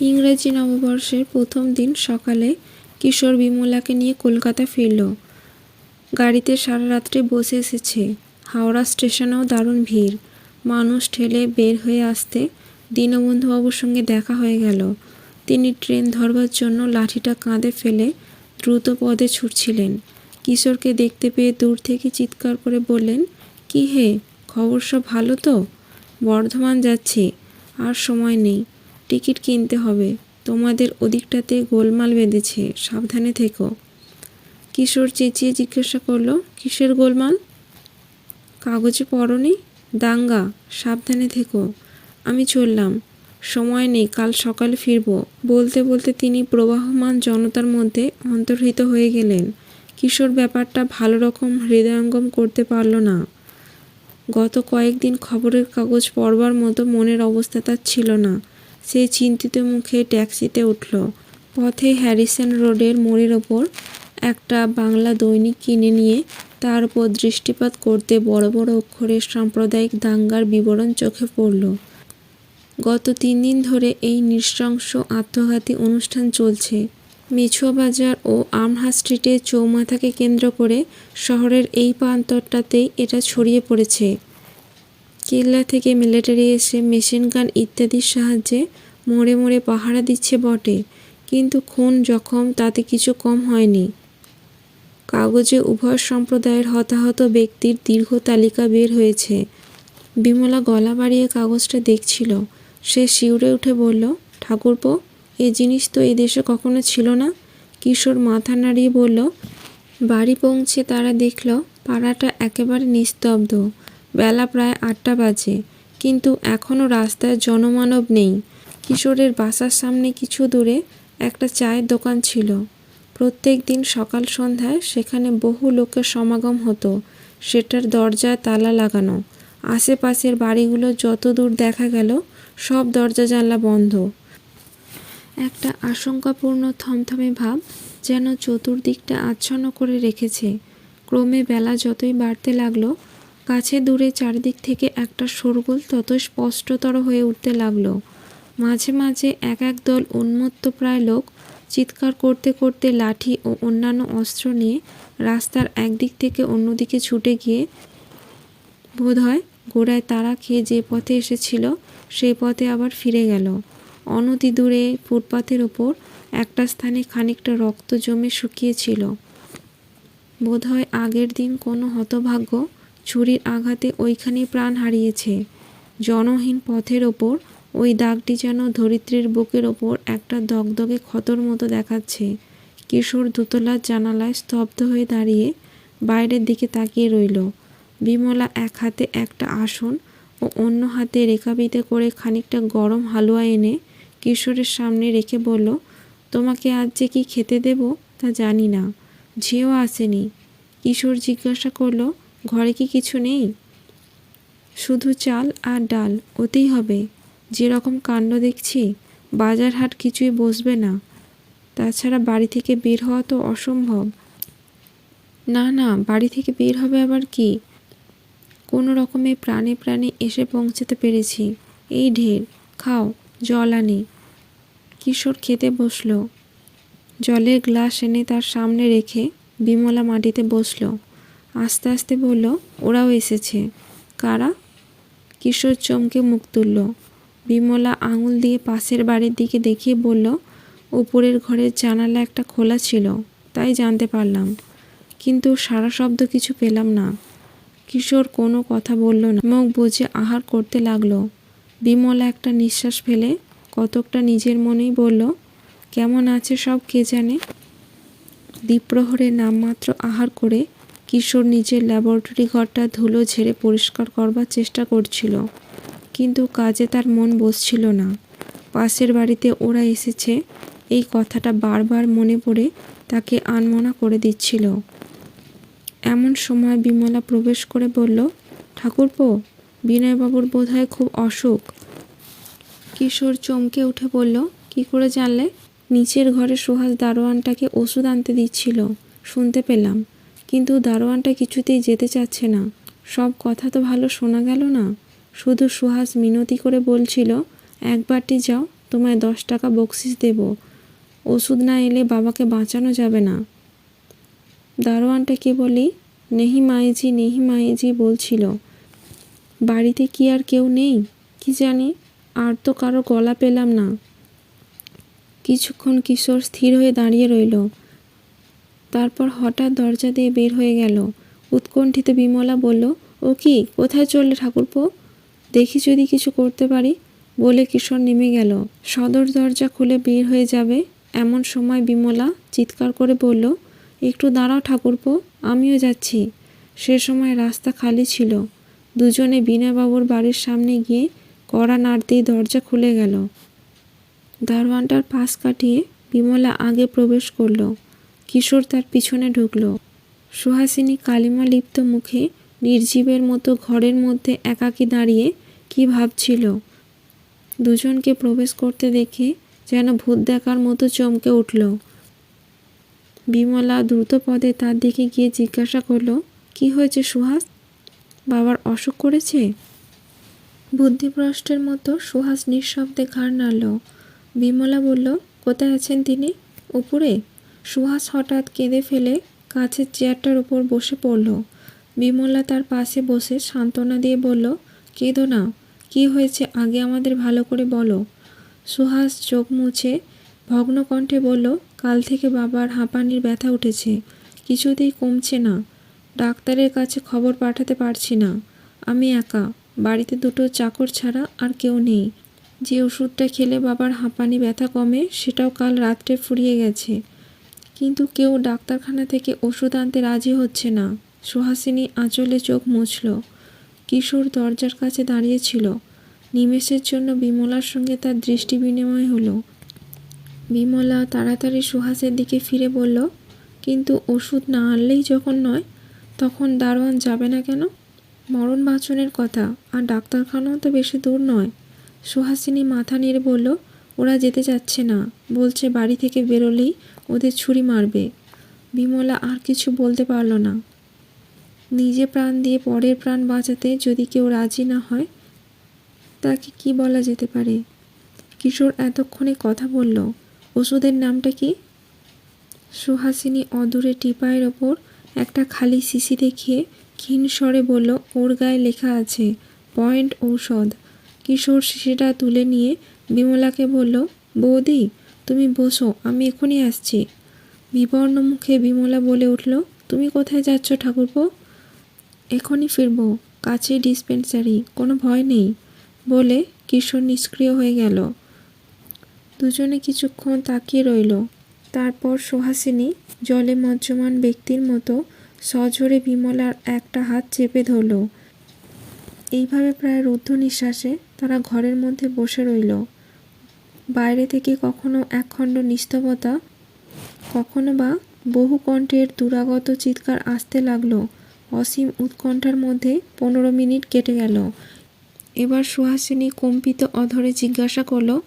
ইংরেজি নববর্ষের প্রথম দিন সকালে কিশোর বিমলাকে নিয়ে কলকাতা ফিরল। গাড়িতে সারা রাত্রে বসে এসেছে। হাওড়া স্টেশনেও দারুণ ভিড়। মানুষ ঠেলে বের হয়ে আসতে দীনবন্ধুবাবুর সঙ্গে দেখা হয়ে গেল। তিনি ট্রেন ধরবার জন্য লাঠিটা কাঁধে ফেলে দ্রুত পদে ছুটছিলেন। কিশোরকে দেখতে পেয়ে দূর থেকে চিৎকার করে বললেন, কি হে? খবর সব ভালো তো? বর্ধমান যাচ্ছি, আর সময় নেই। টিকিট কিনতে হবে। তোমাদের ওদিকটাতে গোলমাল বেঁধেছে, সাবধানে থেকো। কিশোর চেঁচিয়ে জিজ্ঞাসা করল, কিসের গোলমাল? কাগজে পড়নি? দাঙ্গা, সাবধানে থেকো। আমি চললাম। সময় নেই, কাল সকালে ফিরব। বলতে বলতে তিনি প্রবাহমান জনতার মধ্যে অন্তর্হিত হয়ে গেলেন। কিশোর ব্যাপারটা ভালো রকম হৃদয়ঙ্গম করতে পারল না। গত কয়েকদিন খবরের কাগজ পড়বার মতো মনের অবস্থা তার ছিল না। সে চিন্তিত মুখে ট্যাক্সিতে উঠল। পথে হ্যারিসন রোডের মোড়ের ওপর একটা বাংলা দৈনিক কিনে নিয়ে তার উপর দৃষ্টিপাত করতে বড় বড় অক্ষরে সাম্প্রদায়িক দাঙ্গার বিবরণ চোখে পড়ল। গত তিন দিন ধরে এই নৃশংস আত্মঘাতী অনুষ্ঠান চলছে। বাজার ও আমহা স্ট্রিটের চৌমাথাকে কেন্দ্র করে শহরের এই প্রান্তরটাতেই এটা ছড়িয়ে পড়েছে। কেল্লা থেকে মিলিটারি এসে মেশিন গান ইত্যাদির সাহায্যে মোড়ে মোড়ে পাহারা দিচ্ছে বটে। কিন্তু খুন জখম তাতে কিছু কম হয়নি। কাগজে উভয় সম্প্রদায়ের হতাহত ব্যক্তির দীর্ঘ তালিকা বের হয়েছে। বিমলা গলা বাড়িয়ে কাগজটা দেখছিল। সে শিউরে উঠে বলল, ঠাকুরপো, এ জিনিস তো এই দেশে কখনো ছিল না। কিশোর মাথা নাড়িয়ে বলল, বাড়ি পৌঁছে তারা দেখল পাড়াটা একেবারে নিস্তব্ধ। বেলা প্রায় আটটা বাজে। কিন্তু এখনও রাস্তায় জনমানব নেই। কিশোরের বাসার সামনে কিছু দূরে একটা চায়ের দোকান ছিল। প্রত্যেক দিন সকাল সন্ধ্যায় সেখানে বহু লোকের সমাগম হতো। সেটার দরজায় তালা লাগানো। আশেপাশের বাড়িগুলো যত দূর দেখা গেল, সব দরজা জানলা বন্ধ। একটা আশঙ্কাপূর্ণ থমথমে ভাব যেন চতুর্দিকটা আচ্ছন্ন করে রেখেছে। ক্রমে বেলা যতই বাড়তে লাগল কাছে দূরে চারিদিক থেকে একটা শোরগোল তত স্পষ্টতর হয়ে উঠতে লাগল। মাঝে মাঝে এক এক দল উন্মত্ত প্রায় লোক চিৎকার করতে করতে লাঠি ও অন্যান্য অস্ত্র নিয়ে রাস্তার একদিক থেকে অন্যদিকে ছুটে গিয়ে বোধহয় গোড়ায় তারা খেয়ে যে পথে এসেছিল, সেই পথে আবার ফিরে গেল। অনতি দূরে ফুটপাথের ওপর একটা স্থানে খানিকটা রক্ত জমে শুকিয়েছিল। বোধহয় আগের দিন কোনো হতভাগ্য ছুরির আঘাতে ওইখানেই প্রাণ হারিয়েছে। জনহীন পথের ওপর, ওই দাগটি যেন ধরিত্রীর বুকের ওপর একটা দগদগে ক্ষতর মতো দেখাচ্ছে। কিশোর দোতলার জানালায় স্তব্ধ হয়ে দাঁড়িয়ে বাইরের দিকে তাকিয়ে রইল। বিমলা এক হাতে একটা আসন ও অন্য হাতে রেখাবিতে করে খানিকটা গরম হালুয়া এনে কিশোরের সামনে রেখে বলল, তোমাকে আজ যে কি খেতে দেব তা জানি না। ঝিও আসেনি। কিশোর জিজ্ঞাসা করল ঘরে কি কিছু নেই? শুধু চাল আর ডাল, ওতেই হবে। যেরকম কাণ্ড দেখছি, বাজার হাট কিছুই বসবে না। তাছাড়া বাড়ি থেকে বের হওয়া তো অসম্ভব। না না, বাড়ি থেকে বের হবে আবার কি? কোনো রকমে প্রাণে প্রাণে এসে পৌঁছাতে পেরেছি। এই ঢের, খাও, জল আনি। কিশোর খেতে বসল। জলের গ্লাস এনে তার সামনে রেখে বিমলা মাটিতে বসল। আস্তে আস্তে বলল, ওরাও এসেছে। কারা? কিশোর চমকে মুখ তুলল। বিমলা আঙুল দিয়ে পাশের বাড়ির দিকে দেখিয়ে বলল, উপরের ঘরের জানালা একটা খোলা ছিল, তাই জানতে পারলাম। কিন্তু সারা শব্দ কিছু পেলাম না। কিশোর কোনো কথা বলল না। মুখ বুঝে আহার করতে লাগল। বিমলা একটা নিঃশ্বাস ফেলে কতকটা নিজের মনেই বলল, কেমন আছে সব কে জানে? দ্বীপ্রহরে নামমাত্র আহার করে কিশোর নিজের ল্যাবরেটরি ঘরটা ধুলো ঝেড়ে পরিষ্কার করবার চেষ্টা করছিল, কিন্তু কাজে তার মন বসছিল না। পাশের বাড়িতে ওরা এসেছে, এই কথাটা বারবার মনে পড়ে তাকে আনমনা করে দিচ্ছিল। এমন সময় বিমলা প্রবেশ করে বলল, ঠাকুরপো, বিনয়বাবুর বোধহয় খুব অসুখ। কিশোর চমকে উঠে বলল, কি করে জানলে? নিচের ঘরে সুহাস দারোয়ানটাকে ওষুধ আনতে দিচ্ছিল, শুনতে পেলাম। কিন্তু দারোয়ানটা কিছুতেই যেতে চাচ্ছে না। সব কথা তো ভালো শোনা গেল না। শুধু সুহাস মিনতি করে বলছিল একবারটি যাও, তোমায় দশ টাকা বকশিস দেব। ওষুধ না এলে বাবাকে বাঁচানো যাবে না। দারোয়ানটা কেবলই, নেহি মাইজি নেহি মাইজি বলছিল। বাড়িতে কি আর কেউ নেই? কি জানি? আর তো কারও গলা পেলাম না। কিছুক্ষণ কিশোর স্থির হয়ে দাঁড়িয়ে রইল। তারপর হঠাৎ দরজা দিয়ে বের হয়ে গেল। উৎকণ্ঠিত বিমলা বলল, ও কি? কোথায় চললে ঠাকুরপো? দেখি যদি কিছু করতে পারি। বলে কিশোর নেমে গেল। সদর দরজা খুলে বের হয়ে যাবে এমন সময় বিমলা চিৎকার করে বলল, একটু দাঁড়াও ঠাকুরপো, আমিও যাচ্ছি। সে সময় রাস্তা খালি ছিল। দুজনে বিনাবাবুর বাড়ির সামনে গিয়ে কড়া নাড়তেই দরজা খুলে গেল। দারোয়ানটার পাশ কাটিয়ে বিমলা আগে প্রবেশ করল। কিশোর তার পিছনে ঢুকলো। সুহাসিনী কালিমা লিপ্ত মুখে নির্জীবের মতো ঘরের মধ্যে একাকী দাঁড়িয়ে কি ভাবছিল? দুজনকে প্রবেশ করতে দেখে যেন ভূত দেখার মতো চমকে উঠল। বিমলা দ্রুত পদে তার দিকে গিয়ে জিজ্ঞাসা করল, কি হয়েছে সুহাস? বাবার অসুখ করেছে? বুদ্ধিভ্রষ্টের মতো সুহাস নিঃশব্দে ঘাড় নাড়ল। বিমলা বলল, কোথায় আছেন তিনি? উপরে? সুহাস হঠাৎ কেঁদে ফেলে কাছের চেয়ারটার উপর বসে পড়ল। বিমলা তার পাশে বসে সান্ত্বনা দিয়ে বলল, কেঁদো না, কি হয়েছে আগে আমাদের ভালো করে বলো। সুহাস চোখ মুছে ভগ্ন কণ্ঠে বলল, কাল থেকে বাবার হাঁপানির ব্যথা উঠেছে, কিছুতেই কমছে না। ডাক্তারের কাছে খবর পাঠাতে পারছি না। আমি একা, বাড়িতে দুটো চাকর ছাড়া আর কেউ নেই। যে ওষুধটা খেলে বাবার হাঁপানি ব্যথা কমে, সেটাও কাল রাত্রে ফুরিয়ে গেছে। কিন্তু কেউ ডাক্তারখানা থেকে ওষুধ আনতে রাজি হচ্ছে না। সুহাসিনী আঁচলে চোখ মুছল। কিশোর দরজার কাছে দাঁড়িয়েছিল। নিমেষের জন্য বিমলার সঙ্গে তার দৃষ্টি বিনিময় হলো। বিমলা তাড়াতাড়ি সুহাসের দিকে ফিরে বলল, কিন্তু ওষুধ না আনলেই যখন নয়, তখন দারোয়ান যাবে না কেন? মরণ বাঁচনের কথা, আর ডাক্তারখানাও তো বেশি দূর নয়। সুহাসিনী মাথা নেড়ে বলল, ওরা যেতে চাচ্ছে না। বলছে বাড়ি থেকে বেরোলেই ওদের ছুরি মারবে। বিমলা আর কিছু বলতে পারল না। নিজে প্রাণ দিয়ে পরের প্রাণ বাঁচাতে যদি কেউ রাজি না হয়, তাকে কি বলা যেতে পারে? কিশোর এতক্ষণে কথা বলল, ওষুধের নামটা কি? সুহাসিনী অদূরে টিপায়ের ওপর একটা খালি শিশি দেখিয়ে ক্ষীণ স্বরে বলল, ওর গায়ে লেখা আছে, পয়েন্ট ঔষধ। কিশোর শিশিটা তুলে নিয়ে বিমলাকে বলল, বৌদি তুমি বসো, আমি এখনই আসছি। বিবর্ণ মুখে বিমলা বলে উঠল, তুমি কোথায় যাচ্ছ ঠাকুরপো? এখনই ফিরবো, কাছে ডিসপেন্সারি, কোনো ভয় নেই, বলে কিশোর নিষ্ক্রিয় হয়ে গেল। দুজনে কিছুক্ষণ তাকিয়ে রইল। তারপর সুহাসিনী জলে মজ্জমান ব্যক্তির মতো সজোরে বিমলার একটা হাত চেপে ধরল। এইভাবে প্রায় রুদ্ধ নিঃশ্বাসে তারা ঘরের মধ্যে বসে রইল। বাইরে থেকে কখনো একখণ্ড নিস্তবতা কখনো বা বহু কণ্ঠের দুরাগত চিৎকার আসতে লাগল। অসীম উৎকণ্ঠার মধ্যে পনেরো মিনিট কেটে গেল। এবার সুহাসিনী কম্পিত অধরে জিজ্ঞাসা করল,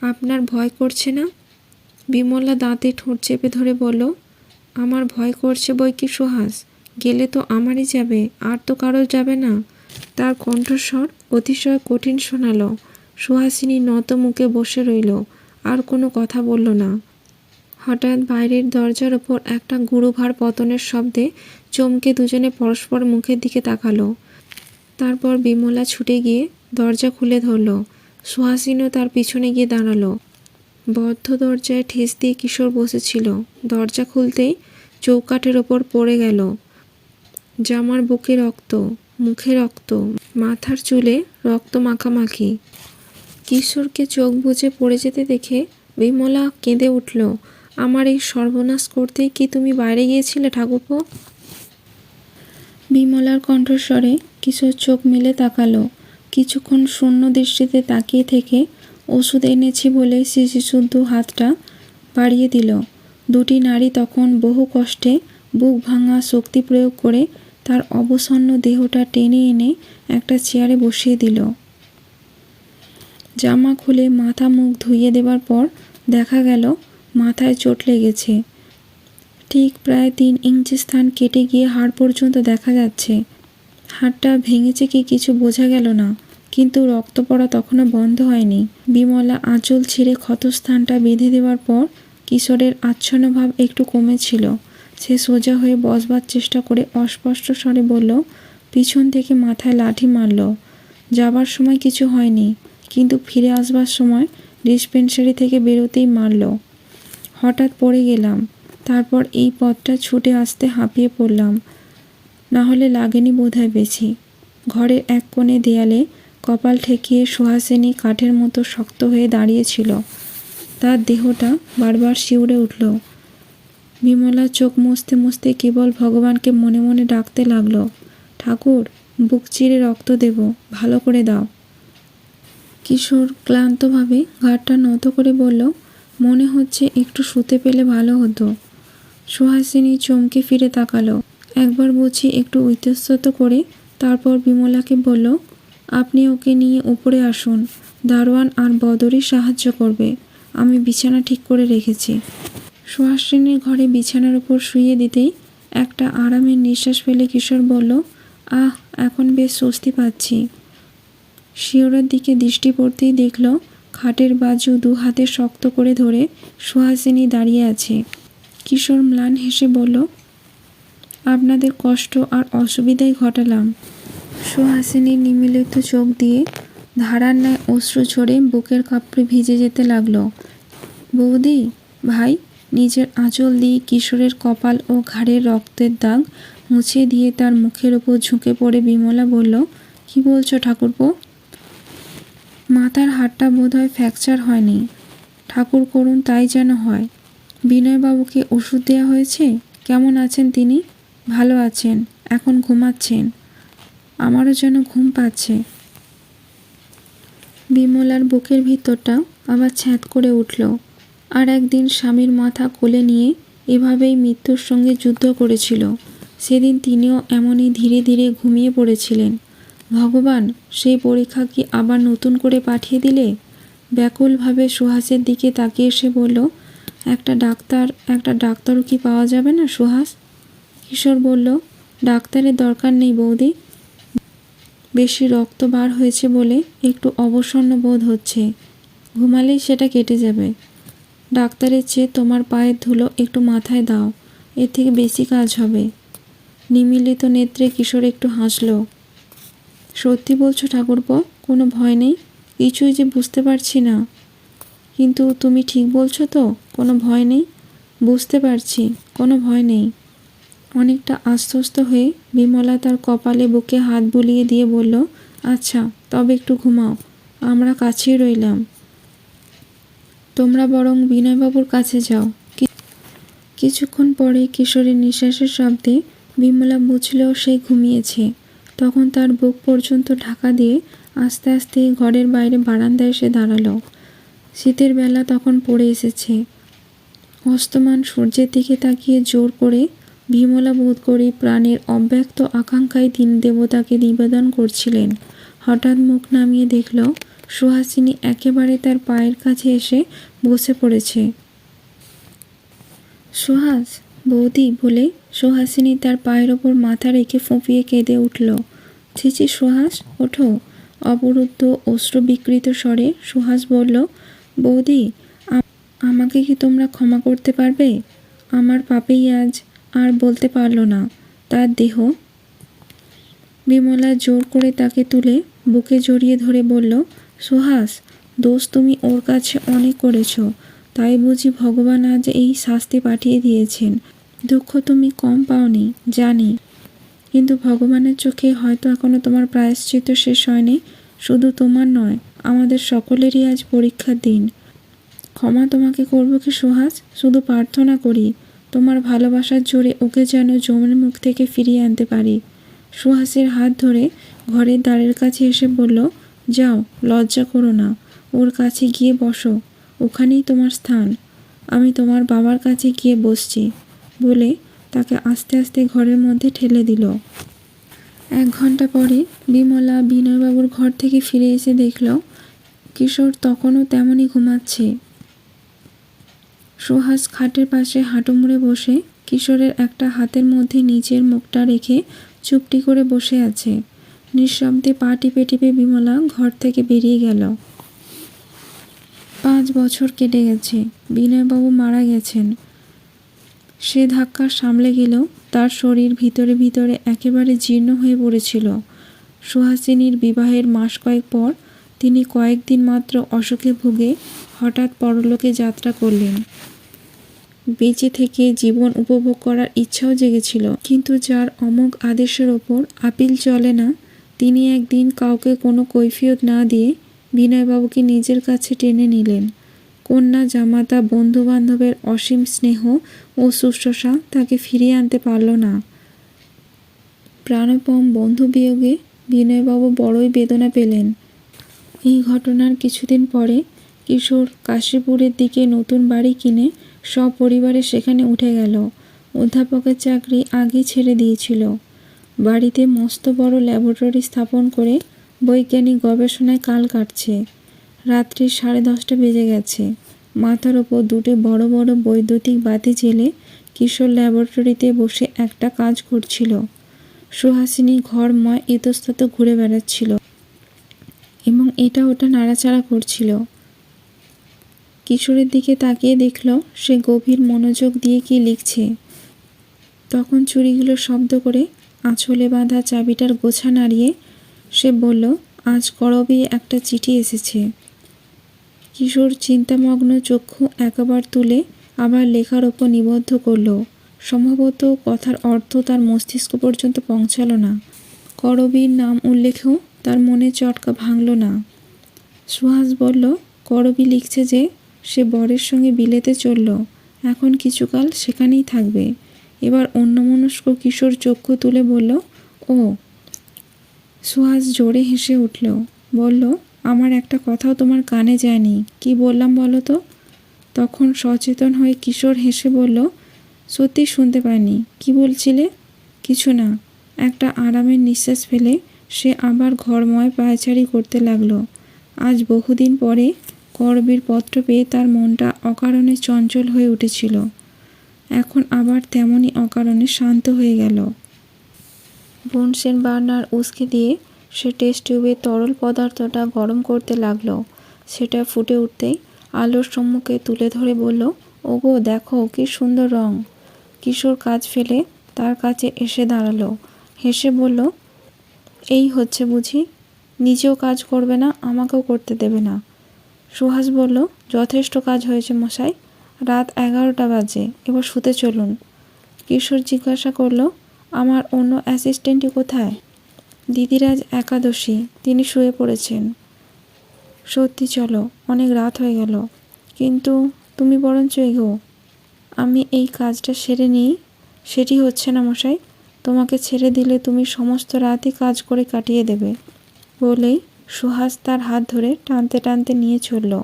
আপনার ভয় করছে না? বিমলা দাঁতে ঠোঁট চেপে ধরে বলল, আমার ভয় করছে বই কি সুহাস? গেলে তো আমারই যাবে, আর তো কারও যাবে না। তার কণ্ঠস্বর অতিশয় কঠিন শোনালো। সুহাসিনী নত মুখে বসে রইল, আর কোনো কথা বলল না। হঠাৎ বাইরের দরজার ওপর একটা গুরুভার পতনের শব্দে চমকে দুজনে পরস্পর মুখের দিকে তাকালো। তারপর বিমলা ছুটে গিয়ে দরজা খুলে ধরল। সুহাসিনও তার পিছনে গিয়ে দাঁড়াল। বদ্ধ দরজায় ঠেস দিয়ে কিশোর বসেছিল। দরজা খুলতেই চৌকাঠের ওপর পড়ে গেল। জামার বুকে রক্ত, মুখে রক্ত, মাথার চুলে রক্ত মাখামাখি। কিশোরকে চোখ বুজে পড়ে যেতে দেখে বিমলা কেঁদে উঠল, আমার এই সর্বনাশ করতেই কি তুমি বাইরে গিয়েছিলে, ঠাকুরপো? বিমলার কণ্ঠস্বরে কিশোর চোখ মেলে তাকালো। কিছুক্ষণ শূন্য দৃষ্টিতে তাকিয়ে থেকে ওষুধ এনেছি বলে শিশি শুদ্ধ হাতটা বাড়িয়ে দিল। দুটি নারী তখন বহু কষ্টে বুক ভাঙা শক্তি প্রয়োগ করে তার অবসন্ন দেহটা টেনে এনে একটা চেয়ারে বসিয়ে দিল। জামা খুলে মাথা মুখ ধুইয়ে দেবার পর দেখা গেল, মাথায় চোট লেগেছে। ঠিক প্রায় তিন ইঞ্চি স্থান কেটে গিয়ে হাড় পর্যন্ত দেখা যাচ্ছে। হাড়টা ভেঙেছে কি কিছু বোঝা গেল না, কিন্তু রক্ত পড়া তখনও বন্ধ হয়নি। বিমলা আঁচল ছিঁড়ে ক্ষতস্থানটা বেঁধে দেওয়ার পর কিশোরের আচ্ছন্ন ভাব একটু কমেছিল। সে সোজা হয়ে বসবার চেষ্টা করে অস্পষ্ট স্বরে বলল, পিছন থেকে মাথায় লাঠি মারল। যাবার সময় কিছু হয়নি। কিন্তু ফিরে আসবার সময় ডিসপেন্সারি থেকে বেরোতেই মারল। হঠাৎ পড়ে গেলাম, তারপর এই পথটা ছুটে আসতে হাঁপিয়ে পড়লাম। না হলে লাগেনি বোধহয় বেশি। ঘরের এক কোণে দেয়ালে কপাল ঠেকিয়ে সুহাসিনী কাঠের মতো শক্ত হয়ে দাঁড়িয়েছিল তার দেহটা বারবার শিউরে উঠল। বিমলা চোখ মুছতে মুছতে কেবল ভগবানকে মনে মনে ডাকতে লাগল, ঠাকুর, বুক চিরে রক্ত দেব, ভালো করে দাও। কিশোর ক্লান্তভাবে ঘাটটা নত করে বলল, মনে হচ্ছে একটু শুতে পেলে ভালো হতো। সুহাসিনী চমকে ফিরে তাকালো। একবার বুঝি একটু ইতস্তত করে তারপর বিমলাকে বলল, আপনি ওকে নিয়ে উপরে আসুন। দারোয়ান আর বদরই সাহায্য করবে। আমি বিছানা ঠিক করে রেখেছি। সুহাসিনীর ঘরে বিছানার উপর শুয়ে দিতেই একটা আরামের নিঃশ্বাস ফেলে কিশোর বলল, আহ, এখন বেশ স্বস্তি পাচ্ছি। শিওরের দিকে দৃষ্টি পড়তেই দেখল, খাটের বাজু দু হাতে শক্ত করে ধরে সুহাসিনী দাঁড়িয়ে আছে। কিশোর ম্লান হেসে বলল, আপনাদের কষ্ট আর অসুবিধাই ঘটালাম। সুহাসিনী নিমিলিত চোখ দিয়ে ধারার ন্যায় অশ্রু ঝরে বুকের কাপড়ে ভিজে যেতে লাগল। বৌদি, ভাই, নিজের আঁচল দিয়ে কিশোরের কপাল ও ঘাড়ের রক্তের দাগ মুছে দিয়ে তার মুখের ওপর ঝুঁকে পড়ে বিমলা বলল, কি বলছো ঠাকুরপো? মাথার হাড়টা বোধহয় ফ্র্যাকচার হয়নি। ঠাকুর করুন, তাই যেন হয়। বিনয়বাবুকে ওষুধ দেওয়া হয়েছে? কেমন আছেন তিনি? ভালো আছেন, এখন ঘুমাচ্ছেন। আমারও যেন ঘুম পাচ্ছে। বিমলার বুকের ভিতরটা আবার ছ্যাঁত করে উঠল। আর একদিন স্বামীর মাথা কোলে নিয়ে এভাবেই মৃত্যুর সঙ্গে যুদ্ধ করেছিল। সেদিন তিনিও এমনই ধীরে ধীরে ঘুমিয়ে পড়েছিলেন। ভগবান, সেই পরীক্ষা কি আবার নতুন করে পাঠিয়ে দিলে? ব্যাকুলভাবে সুহাসের দিকে তাকিয়ে এসে বলল, একটা ডাক্তার, একটা ডাক্তারও কি পাওয়া যাবে না সুহাস? কিশোর বলল, ডাক্তারের দরকার নেই বৌদি। বেশি রক্ত বার হয়েছে বলে একটু অবসন্ন বোধ হচ্ছে। ঘুমালেই সেটা কেটে যাবে। ডাক্তারের চেয়ে তোমার পায়ের ধুলো একটু মাথায় দাও, এর থেকে বেশি কাজ হবে। নিমিলিত নেত্রে কিশোর একটু হাসল। সত্যি বলছো ঠাকুরপো, কোনো ভয় নেই? কিছুই যে বুঝতে পারছি না। কিন্তু তুমি ঠিক বলছো তো, কোনো ভয় নেই? বুঝতে পারছি, কোনো ভয় নেই। অনেকটা আশ্বস্ত হয়ে বিমলা তার কপালে বুকে হাত বুলিয়ে দিয়ে বলল আচ্ছা তবে একটু ঘুমাও, আমরা কাছেই রইলাম। তোমরা বরং বিনয়বাবুর কাছে যাও। কিছুক্ষণ পরে কিশোরীর নিঃশ্বাসের শব্দে বিমলা বুঝলেও সে ঘুমিয়েছে। তখন তার বুক পর্যন্ত ঢাকা দিয়ে আস্তে আস্তে ঘরের বাইরে বারান্দায় এসে দাঁড়াল। শীতের বেলা তখন পড়ে এসেছে। অস্তমান সূর্যের দিকে তাকিয়ে জোর করে বিমলা বোধ করে প্রাণের অব্যক্ত আকাঙ্ক্ষায় দিন দেবতাকে নিবেদন করছিলেন। হঠাৎ মুখ নামিয়ে দেখল, সুহাসিনী একেবারে তার পায়ের কাছে এসে বসে পড়েছে। সুহাস, বৌদি বলে সুহাসিনী তার পায়ের ওপর মাথা রেখে ফুঁপিয়ে কেঁদে উঠল। ছিচি সুহাস, ওঠো। অবরুদ্ধ অশ্রু বিকৃত স্বরে সুহাস বলল, বৌদি আমাকে কি তোমরা ক্ষমা করতে পারবে? আমার পাপেই আজ আর বলতে পারল না। তার দেহ? বিমলা জোর করে তাকে তুলে বুকে জড়িয়ে ধরে বলল, সুহাস, দোষ তুমি ওর কাছে অনেক করেছ। তাই বুঝি ভগবান আজ এই শাস্তি পাঠিয়ে দিয়েছেন। দুঃখ তুমি কম পাওনি, জানি। কিন্তু ভগবানের চোখে হয়তো এখনও তোমার প্রায়শ্চিত শেষ হয়নি, শুধু তোমার নয়, আমাদের সকলেরই আজ পরীক্ষার দিন। ক্ষমা তোমাকে করব কি সুহাস? শুধু প্রার্থনা করি, তোমার ভালোবাসার জোরে ওকে যেন জমের মুখ থেকে ফিরিয়ে আনতে পারি। সুহাসের হাত ধরে ঘরের দ্বারের কাছে এসে বলল, যাও, লজ্জা করো না, ওর কাছে গিয়ে বসো, ওখানেই তোমার স্থান। আমি তোমার বাবার কাছে গিয়ে বসছি। বলে তাকে আস্তে আস্তে ঘরের মধ্যে ঠেলে দিল। এক ঘণ্টা পরে বিমলা বিনয়বাবুর ঘর থেকে ফিরে এসে দেখল, কিশোর তখনও তেমনই ঘুমাচ্ছে। সুহাস খাটের পাশে হাঁটু মুড়ে বসে কিশোরের একটা হাতের মধ্যে নিজের মুখটা রেখে চুপটি করে বসে আছে। নিঃশব্দে পা টিপে টিপে বিমলা ঘর থেকে বেরিয়ে গেল। পাঁচ বছর কেটে গেছে। বিনয়বাবু মারা গেছেন। সে ধাক্কা সামলে গেলেও তার শরীর ভিতরে ভিতরে একেবারে জীর্ণ হয়ে পড়েছিল। সুহাসিনীর বিবাহের মাস কয়েক পর তিনি কয়েকদিন মাত্র অসুখে ভুগে হঠাৎ পরলোকে যাত্রা করলেন। বেঁচে থেকে জীবন উপভোগ করার ইচ্ছাও জেগেছিল, কিন্তু যার অমোঘ আদেশের ওপর আপিল চলে না, তিনি একদিন কাউকে কোনো কৈফিয়ত না দিয়ে বিনয়বাবুকে নিজের কাছে টেনে নিলেন। কন্যা, জামাতা, বন্ধুবান্ধবের অসীম স্নেহ ও শুশ্রূষা তাকে ফিরিয়ে আনতে পারল না। প্রাণপম বন্ধু বিয়োগে বিনয়বাবু বড়ই বেদনা পেলেন। এই ঘটনার কিছুদিন পরে কিশোর কাশীপুরের দিকে নতুন বাড়ি কিনে সপরিবারে সেখানে উঠে গেল। অধ্যাপকের চাকরি আগেই ছেড়ে দিয়েছিল। বাড়িতে মস্ত বড় ল্যাবরেটরি স্থাপন করে বৈজ্ঞানিক গবেষণায় কাল কাটছে। রাত্রি সাড়ে দশটা বেজে গেছে। মাথার ওপর দুটি বড় বড় বৈদ্যুতিক বাতি জেলে কিশোর ল্যাবরেটরিতে বসে একটা কাজ করছিল। সুহাসিনী ঘরময় ইতস্তত ঘুরে বেড়াচ্ছিল এবং এটা ওটা নাড়াচাড়া করছিল। কিশোরের দিকে তাকিয়ে দেখল, সে গভীর মনোযোগ দিয়ে কি লিখছে। তখন চুরিগুলো শব্দ করে আঁচলে বাঁধা চাবিটার গোছা নাড়িয়ে সে বলল, আজ করবি একটা চিঠি এসেছে। কিশোর চিন্তামগ্ন চক্ষু একবার তুলে আবার লেখার ওপর নিবদ্ধ করল। সম্ভবত কথার অর্থ তার মস্তিষ্ক পর্যন্ত পৌঁছালো না। করবীর নাম উল্লেখেও তার মনে চটকা ভাঙল না। সুহাস বলল, করবি লিখছে যে, সে বরের সঙ্গে বিলেতে চলল। এখন কিছুকাল সেখানেই থাকবে। এবার অন্যমনস্ক কিশোর চক্ষু তুলে বলল, ও। সুহাস জোরে হেসে উঠল, বলল আমার একটা কথাও তোমার কানে যায়নি। কি বললাম বলো তো? তখন সচেতন হয়ে কিশোর হেসে বলল, সত্যি শুনতে পাইনি। কি বলছিলে? কিছু না। একটা আরামের নিঃশ্বাস ফেলে সে আবার ঘরময় পায়চারি করতে লাগল। আজ বহুদিন পরে করবীর পত্র পেয়ে তার মনটা অকারণে চঞ্চল হয়ে উঠেছিল। এখন আবার তেমনই অকারণে শান্ত হয়ে গেল। বনসেন বার্নার উস্কে দিয়ে সে টেস্ট টিউবে তরল পদার্থটা গরম করতে লাগল। সেটা ফুটে উঠতেই আলোর সম্মুখে তুলে ধরে বলল, ওগো, দেখো কি সুন্দর রং। কিশোর কাজ ফেলে তার কাছে এসে দাঁড়াল। হেসে বলল, এই হচ্ছে বুঝি, নিজেও কাজ করবে না, আমাকেও করতে দেবে না। সুহাস বলল, যথেষ্ট কাজ হয়েছে মশাই, রাত এগারোটা বাজে, এবার শুতে চলুন। কিশোর জিজ্ঞাসা করল, আমার অন্য অ্যাসিস্ট্যান্টটি কোথায়? দিদিরাজ একাদশী, তিনি শুয়ে পড়েছেন। সত্যি চলো, অনেক রাত হয়ে গেল। কিন্তু তুমি বরঞ্চ এগো আমি এই কাজটা সেরে নিই? সেটি হচ্ছে না মশাই, তোমাকে ছেড়ে দিলে তুমি সমস্ত রাতই কাজ করে কাটিয়ে দেবে। বলেই সুহাস তার হাত ধরে টানতে টানতে নিয়ে চলল।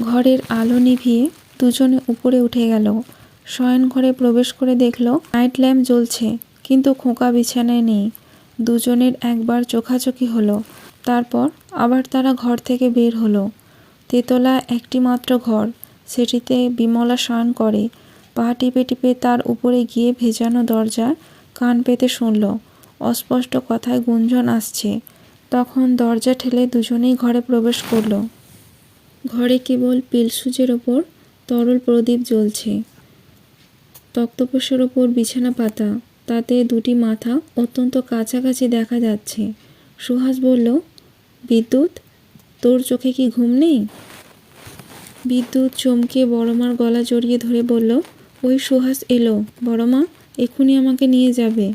ঘরের আলো নিভিয়ে দুজনে উপরে উঠে গেল। শয়ন ঘরে প্রবেশ করে দেখল, নাইট ল্যাম্প জ্বলছে। কিন্তু খোকা বিছানায় নেই। দুজনের একবার চোখাচোখি হলো। তারপর আবার তারা ঘর থেকে বের হলো। তেতলা একটি মাত্র ঘর। সেটিতে বিমলা শয়ন করে। পা টিপে টিপে তার উপরে গিয়ে ভেজানো দরজা কান পেতে শুনল। অস্পষ্ট কথায় গুঞ্জন আসছে। তখন দরজা ঠেলে দুজনেই ঘরে প্রবেশ করল। ঘরে কেবল পিলসুজের ওপর তরল প্রদীপ জ্বলছে। তক্তপোষের ওপর বিছানা পাতা। তাতে দুটি মাথা অত্যন্ত কাছাকাছি দেখা যাচ্ছে। সুহাস বলল, বিদ্যুৎ, তোর চোখে কি ঘুম নেই? বিদ্যুৎ চমকে বড়মার গলা জড়িয়ে ধরে বলল, ওই সুহাস এলো। বড়মা এক্ষুনি আমাকে নিয়ে যাবে।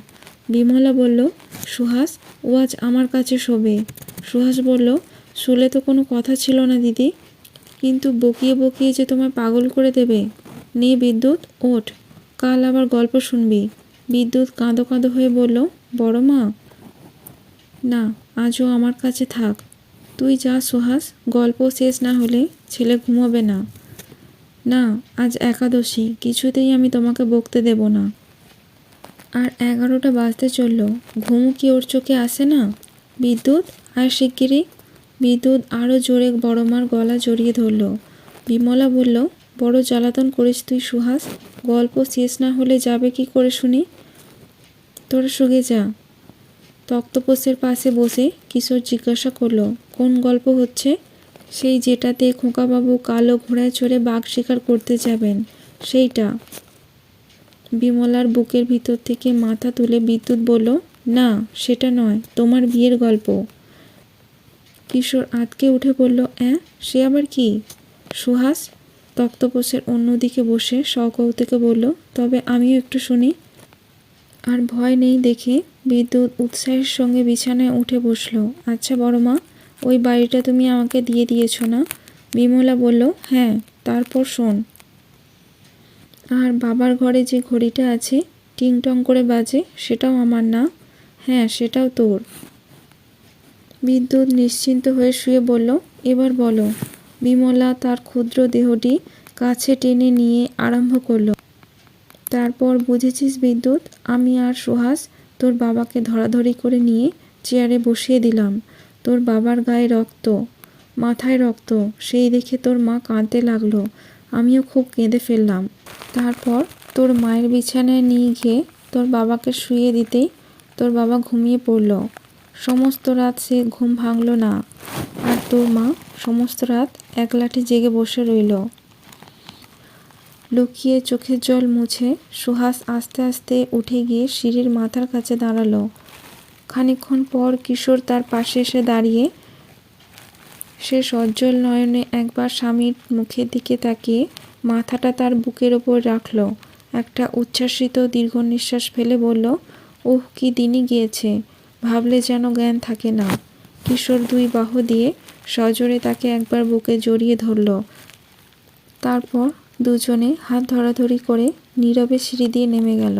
বিমলা বলল, সুহাস, ও আজ আমার কাছে শোবে। সুহাস বলল, শুলে তো কোনো কথা ছিল না দিদি, কিন্তু বকিয়ে বকিয়ে যে তোমায় পাগল করে দেবে। নে বিদ্যুৎ, ওঠ। কাল আবার গল্প শুনবি। বিদ্যুৎ কাঁদো কাঁদো হয়ে বলল, বড় মা, না, আজও আমার কাছে থাক। তুই যা সুহাস, গল্প শেষ না হলে ছেলে ঘুমোবে না। না, আজ একাদশী, কিছুতেই আমি তোমাকে বকতে দেব না। আর এগারোটা বাজতে চলল। ঘুমও কি ওর চোখে আসে না? বিদ্যুৎ? আর শিগগিরই? বিদ্যুৎ আরও জোরে বড়মার গলা জড়িয়ে ধরল। বিমলা বলল বড় জ্বালাতন করিস তুই, সুহাস। গল্প শেষ না হলে যাবে কি করে শুনি? তোরা শুগে যা। তক্তপোষের পাশে বসে কিশোর জিজ্ঞাসা করল, কোন গল্প হচ্ছে? সেই যেটাতে খোকাবাবু কালো ঘোড়ায় চড়ে বাঘ শিকার করতে যাবেন, সেইটা। বিমলার বুকের ভিতর থেকে মাথা তুলে বিদ্যুৎ বলল, না, সেটা নয়, তোমার বিয়ের গল্প। কিশোর আতকে উঠে বলল, অ্যাঁ, সে আবার কি? সুহাস তক্তপোষের অন্যদিকে বসে সকৌতুকে বলল, তবে আমিও একটু শুনি। আর ভয় নেই দেখে। বিদ্যুৎ উৎসাহের সঙ্গে বিছানায় উঠে বসল। আচ্ছা বড় মা, ওই বাড়িটা তুমি আমাকে দিয়ে দিয়েছ না? বিমলা বলল হ্যাঁ তারপর শোন। আর বাবার ঘরে যে ঘড়িটা আছে টিং টং করে বাজে, সেটাও আমার না? হ্যাঁ সেটাও তোর। বিদ্যুৎ নিশ্চিন্ত হয়ে শুয়ে বলল, এবার বলো। বিমলা তার ক্ষুদ্র দেহটি কাছে টেনে নিয়ে আরম্ভ করল। তারপর বুঝেছিস বিদ্যুৎ, আমি আর সুহাস তোর বাবাকে ধরাধরি করে নিয়ে চেয়ারে বসিয়ে দিলাম। তোর বাবার গায়ে রক্ত, মাথায় রক্ত, সেই দেখে তোর মা কাঁদতে লাগল। আমিও খুব কেঁদে ফেললাম। তারপর তোর মায়ের বিছানায় নিয়ে গিয়ে তোর বাবাকে শুয়ে দিতেই তোর বাবা ঘুমিয়ে পড়ল। সমস্ত রাত সে ঘুম ভাঙল না। আর তোর মা সমস্ত রাত এক লাঠি জেগে বসে রইল। লুকিয়ে চোখের জল মুছে সুহাস আস্তে আস্তে উঠে গিয়ে সিঁড়ির মাথার কাছে দাঁড়াল। খানিকক্ষণ পর কিশোর তার পাশে এসে দাঁড়িয়ে সে সজ্জল নয়নে একবার স্বামীর মুখের দিকে তাকিয়ে মাথাটা তার বুকের ওপর রাখল। একটা উচ্ছ্বাসিত দীর্ঘ নিঃশ্বাস ফেলে বলল, ওহ, কি দিনই গিয়েছে। ভাবলে যেন জ্ঞান থাকে না। কিশোর দুই বাহু দিয়ে সজোরে তাকে একবার বুকে জড়িয়ে ধরল। তারপর দুজনে হাত ধরাধরি করে নীরবে সিঁড়ি দিয়ে নেমে গেল।